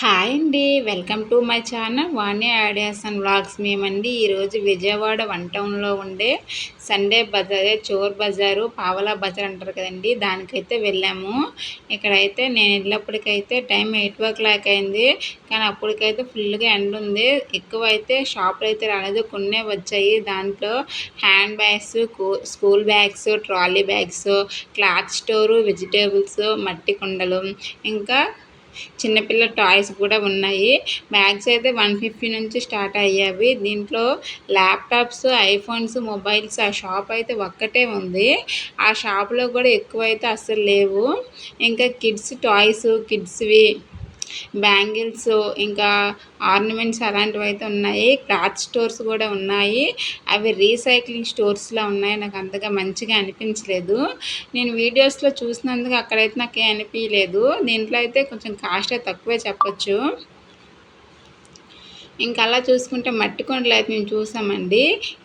Hi అండి welcome to my channel Vani ideas and vlogs. మేమండి ఈరోజు Vijayawada one టౌన్లో ఉండే సండే బజార్ చోర్ బజారు పావలా బజార్ అంటారు కదండి. దానికైతే వెళ్ళాము. ఇక్కడైతే నేను వెళ్ళినప్పటికైతే టైం ఎయిట్ ఓ క్లాక్ అయింది. కానీ అప్పటికైతే ఫుల్గా ఎండ ఉంది. ఎక్కువ అయితే షాపులు అయితే రాలేదు. కొన్నే వచ్చాయి. దాంట్లో hand bags school bags trolley bags cloth store vegetables మట్టి కుండలు ఇంకా చిన్నపిల్ల టాయ్స్ కూడా ఉన్నాయి. బ్యాగ్స్ అయితే వన్ ఫిఫ్టీ నుంచి స్టార్ట్ అయ్యావి. దీంట్లో ల్యాప్టాప్స్ ఐఫోన్స్ మొబైల్స్ ఆ షాప్ అయితే ఒక్కటే ఉంది. ఆ షాప్లో కూడా ఎక్కువ అయితే అస్సలు లేవు. ఇంకా కిడ్స్ టాయ్స్ కిడ్స్వి బ్యాంగిల్స్ ఇంకా ఆర్నమెంట్స్ అలాంటివి అయితే ఉన్నాయి. క్లాత్ స్టోర్స్ కూడా ఉన్నాయి. అవి రీసైక్లింగ్ స్టోర్స్లో ఉన్నాయి. నాకు అంతగా మంచిగా అనిపించలేదు. నేను వీడియోస్లో చూసినందుకు అక్కడైతే నాకు అనిపించలేదు దీంట్లో అయితే కొంచెం కాస్ట్ తక్కువే చెప్పచ్చు. ఇంకా అలా చూసుకుంటే మట్టి కొండలు అయితే మేము చూసామండి.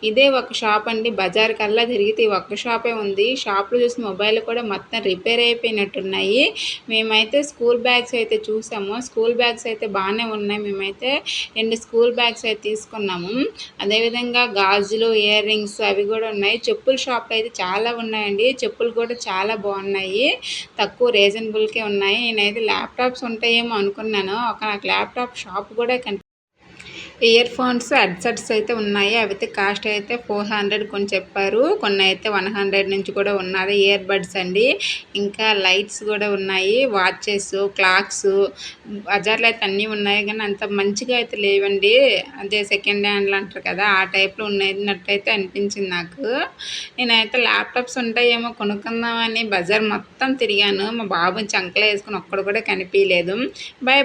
ఇదే ఒక షాప్ అండి. బజార్ కల్లా తిరిగితే ఒక్క షాపే ఉంది. షాప్లో చూసి మొబైల్ కూడా మొత్తం రిపేర్ అయిపోయినట్టున్నాయి. మేమైతే స్కూల్ బ్యాగ్స్ అయితే చూసాము. స్కూల్ బ్యాగ్స్ అయితే బాగానే ఉన్నాయి. మేమైతే రెండు స్కూల్ బ్యాగ్స్ అయితే తీసుకున్నాము. అదేవిధంగా గాజులు ఇయర్ రింగ్స్ అవి కూడా ఉన్నాయి. చెప్పుల షాప్లో అయితే చాలా ఉన్నాయండి. చెప్పులు కూడా చాలా బాగున్నాయి. తక్కువ రీజనబుల్కే ఉన్నాయి. నేనైతే ల్యాప్టాప్స్ ఉంటాయేమో అనుకున్నాను. ఒక నాకు ల్యాప్టాప్ షాప్ కూడా ఇయర్ ఫోన్స్ హెడ్సెట్స్ అయితే ఉన్నాయి. అవి అయితే కాస్ట్ అయితే ఫోర్ హండ్రెడ్ కొన్ని చెప్పారు. కొన్ని అయితే వన్ హండ్రెడ్ నుంచి కూడా ఉన్నది. ఇయర్ బడ్స్ అండి. ఇంకా లైట్స్ కూడా ఉన్నాయి. వాచెస్ క్లాక్స్ బజార్లో అయితే అన్నీ ఉన్నాయి. కానీ అంత మంచిగా అయితే లేవండి. అదే సెకండ్ హ్యాండ్లు అంటారు కదా ఆ టైప్లో ఉన్నట్టు అనిపించింది నాకు. నేనైతే ల్యాప్టాప్స్ ఉంటాయేమో కొనుక్కుందామని బజార్ మొత్తం తిరిగాను. మా బాబుని చంకలో వేసుకుని ఒక్కడు కూడా కనిపించలేదు బాయ్ బాయ్